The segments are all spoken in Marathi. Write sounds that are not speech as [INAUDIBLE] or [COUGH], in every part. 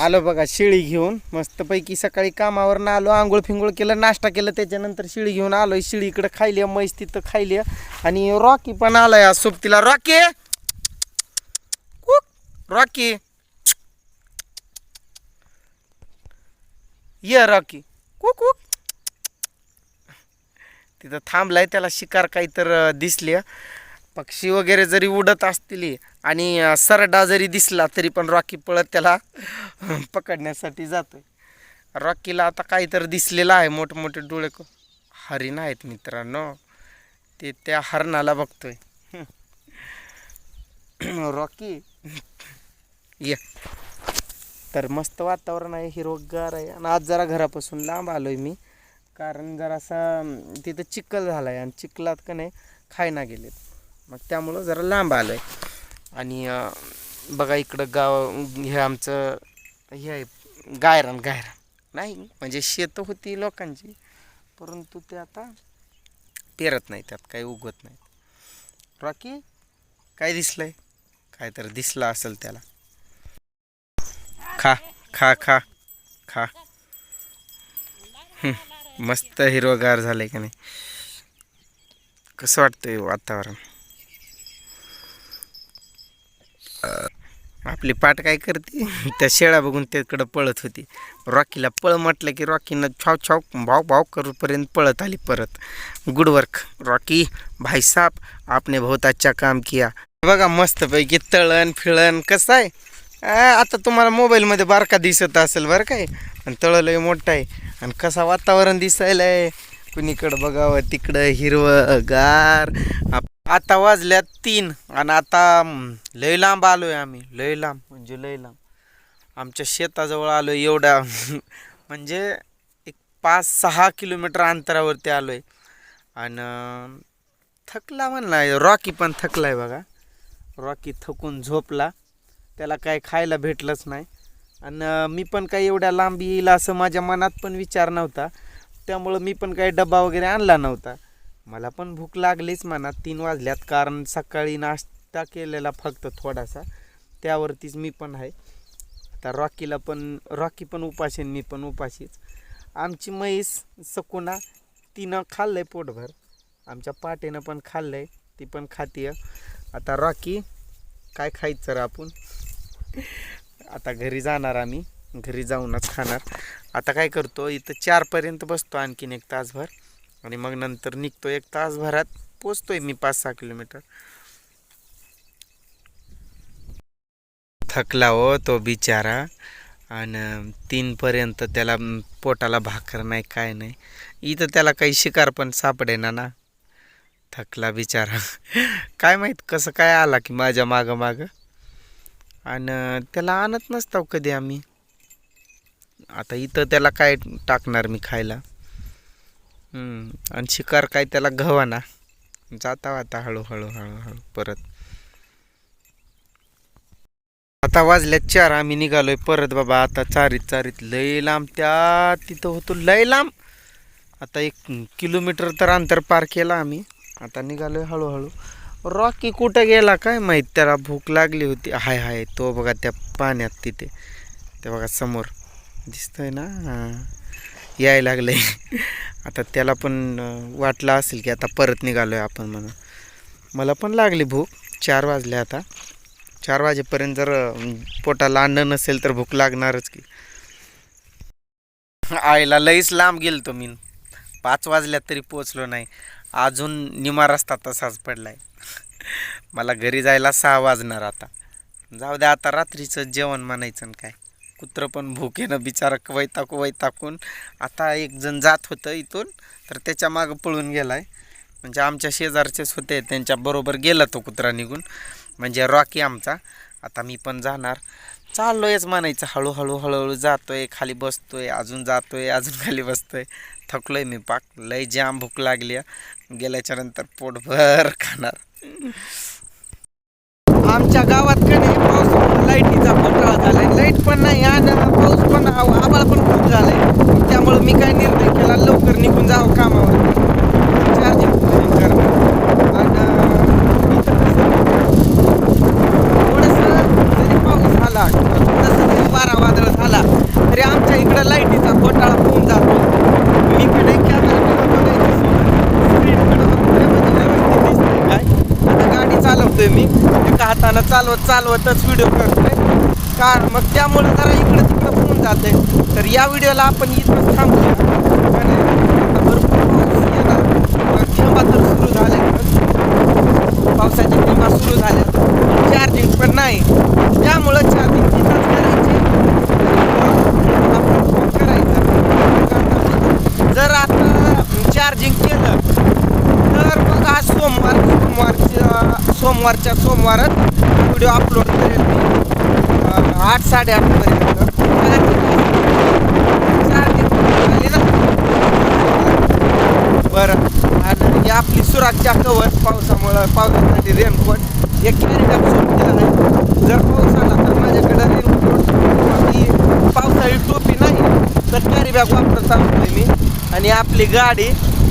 आलो बघा शिळी घेऊन. मस्तपैकी सकाळी कामावर आलो आंघोळ फिंगोळ केलं नाश्ता केलं त्याच्यानंतर शिळी घेऊन आलो. शिळी इकडं खायली म्हैस तिथं खायली. आणि रॉकी पण आलाय आज सोबतीला. रॉकी! कुक, रॉकी! ये रॉकी. कुक कुक तिथं थांबलाय त्याला शिकार काही तर दिसली. पक्षी वगैरे जरी उडत असतील आणि सरडा जरी दिसला तरी पण रॉकी पळत त्याला पकडण्यासाठी जातोय. रॉकीला आता काहीतरी दिसलेलं आहे मोठमोठे डोळे हरिण आहेत मित्रांनो. ते त्या हरणाला बघतोय. [CLEARS THROAT] रॉकी ये. तर मस्त वातावरण आहे हिरोगार आहे. आणि आज जरा घरापासून लांब आलोय मी. कारण जरासा तिथं चिखल झाला आहे आणि चिखलात का नाही खायना गेलेत. मग त्यामुळं जरा लांब आलं आहे आणि बघा इकडं गाव हे आमचं हे आहे गायरान गायरान. नाही म्हणजे शेतं होती लोकांची परंतु ते आता पेरत नाही त्यात काही उगवत नाही रॉकी काय दिसलंय? काय तर दिसलं असेल त्याला. खा खा खा खा. मस्त हिरवगार आहे का नाही? कसं वाटतंय वातावरण? आपली पाठ काय करते? [LAUGHS] त्या शेळ्या बघून त्याकडं पळत होती. रॉकीला पळ म्हटलं की रॉकीनं छाव छाव भाव भाव करूपर्यंत पळत आली परत. Good work Rocky. भाईसाब आपने बहुत अच्छा काम किया. बघा मस्तपैकी तळण फिळण कसं आहे? आता तुम्हाला मोबाईलमध्ये बारका दिसत असेल बरं काय? आणि तळ लय मोठं आहे. आणि कसं वातावरण दिसायला आहे कुणीकडं बघावं तिकडं हिरवं गार आप- आता वाजल्यात तीन आणि आता लय लांब आलोय आम्ही. लय लांब म्हणजे लय लांब. आमच्या शेताजवळ आलो एवढ्या [LAUGHS] म्हणजे एक पाच सहा किलोमीटर अंतरावरती आलोय. आणि थकला म्हणला रॉकी पण थकलाय बघा. रॉकी थकून झोपला. त्याला काय खायला भेटलंच नाही. आणि मी पण काही एवढ्या लांब येईल असं माझ्या मनात पण विचार नव्हता. त्यामुळं मी पण काही डबा वगैरे आणला नव्हता. मला पण भूक लागलीच म्हणा. तीन वाजल्यात कारण सकाळी नाश्ता केलेला फक्त थोडासा. त्यावरतीच मी पण आहे. आता रॉकीला पण रॉकी पण उपाशी मी पण उपाशीच. आमची म्हैस सकुना तिनं खाल्लं आहे पोटभर. आमच्या पाटेनं पण खाल्लं आहे ती पण खातीय. आता रॉकी काय खायचं रे आपण? आता घरी जाणार आम्ही. घरी जाऊनच खाणार. आता काय करतो? इथं चारपर्यंत बसतो आणखीन एक तासभर. आणि मग नंतर निघतो एक तासभरात. पोचतोय मी पाच सहा किलोमीटर. थकला हो तो बिचारा. आणि तीनपर्यंत त्याला पोटाला भाकर नाही काय नाही. इथं त्याला काही शिकार पण सापडेना ना. थकला बिचारा. काय माहीत कसं काय आला की माझ्या मागं मागं. आणि त्याला आणत नसतो कधी आम्ही. आता इथं त्याला काय टाकणार मी खायला? हम्म, आणि शिकार काय त्याला गव्हाना जाता आता हळूहळू हळूहळू परत. आता वाजल्यात चार आम्ही निघालोय परत बाबा. आता चारीत चारीत लय लांब. त्या तिथं होतो लय लांब. आता एक किलोमीटर तर अंतर पार केला आम्ही. आता निघालोय हळूहळू. रॉकी कुठं गेला काय माहीत? त्याला भूक लागली होती. हाय हाय. तो बघा त्या पाण्यात तिथे. ते बघा समोर. दिसतोय ना? हां. यायला लागलंय. आता त्याला पण वाटलं असेल की आता परत निघालो आहे आपण म्हणून. मला पण लागली भूक. चार वाजले आता. चार वाजेपर्यंत जर पोटाला अन्न नसेल तर भूक लागणारच की. आईला लईच लांब गेलतो मी. पाच वाजल्यात तरी पोचलो नाही. अजून निमा रस्ता तसाच पडलाय. मला घरी जायला सहा वाजणार आता. जाऊ द्या आता रात्रीचं जेवण म्हणायचं आणि काय. कुत्रं पण भुकेनं बिचारा वैताकू वैताकून. आता एक जण जात होतं इथून तर त्याच्या मागं पळून गेलाय. म्हणजे आमच्या शेजारचेच होते त्यांच्याबरोबर गेला तो कुत्रा निघून. म्हणजे रॉकी आमचा. आता मी पण जाणार. चाललोयच म्हणायचं हळूहळू हळूहळू जातोय खाली बसतोय अजून जातोय अजून खाली बसतोय. थकलोय मी पाक लय जाम भूक लागली. आहे. गेल्याच्यानंतर पोटभर खाणार. आमच्या गावात करतोय मी. एका हातानं चालवत चालवतच व्हिडिओ करतोय. का मग त्यामुळे जरा इकडं तिकडं होऊन जाते तर या व्हिडिओला आपण इथं थांबूया. सोमवारच्या सोमवारात सोमवारच व्हिडिओ अपलोड करेल मी. आठ साडेआठपर्यंत बरं. आणि आपली सुरक्षा कवर पावसामुळं पावसासाठी रेनकोट एक कॅरी बॅग सोडलेला आहे जर पाऊस आला तर माझ्याकडं रेनकोट आणि पावसाळी टोपी नाही. तर कॅरी बॅग वापरत चालतोय मी. आणि आपली गाडी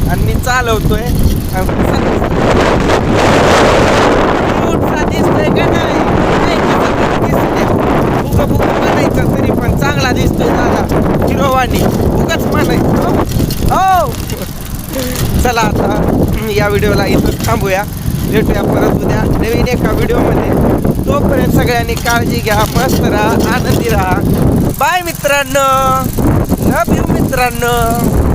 आणि मी चालवतोय. आणि क्यूटसा दिसतोय का नाही नाही, कसा तरी दिसतोय. फुगं फुगं म्हणायचं तरी पण चांगला दिसतोय दादा हिरोवानी उगाच म्हणायचं हो चला आता या व्हिडिओला इथं थांबूया. भेटूया परत उद्या नवीन एका व्हिडिओमध्ये. तोपर्यंत सगळ्यांनी काळजी घ्या मस्त राहा आनंदी राहा. बाय मित्रांनो. लव यू मित्रांनो.